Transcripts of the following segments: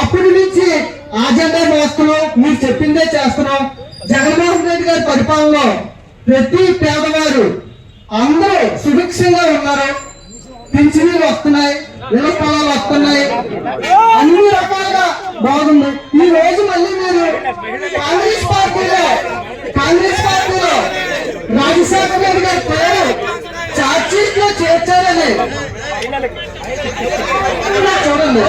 అప్పటి నుంచి ఆజెండా మాస్కులు మీరు చెప్పిందే చేస్తున్నాం. జగన్మోహన్ రెడ్డి గారి పరిపాలనలో ప్రతి పేదవారు అందరూ సుభిక్షంగా ఉన్నారు. పింఛనీలు వస్తున్నాయి ఇళ్ళ వస్తున్నాయి. అన్ని రకాలుగా బాగుంది. ఈ రోజు మళ్ళీ మీరు కాంగ్రెస్ పార్టీలో కాంగ్రెస్ పార్టీలో రాజశేఖర రెడ్డి గారి పేరు చార్జ్షీట్లో చేర్చారని. చూడండి.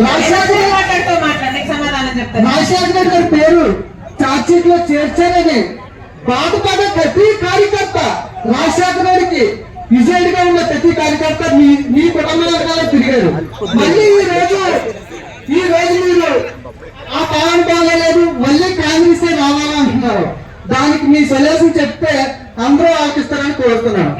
రాజశేఖర మాట్లాడండి. గారి పేరు చార్జ్షీట్లో చేర్చారని బాధపడ ప్రతి కార్యకర్త రాజశేఖర గారికి విజయుడిగా గా ఉన్న ప్రతి కార్యకర్త మీ మీ తిరిగారు మళ్ళీ ఈ రోజు ఈ రోజు మీరు ఆ పవన్ బాగలేదు మళ్ళీ కాంగ్రెస్ రావాలంటున్నారు దానికి మీ సొల్యూషన్ చెప్తే అందరూ ఆలోచిస్తారని కోరుతున్నాను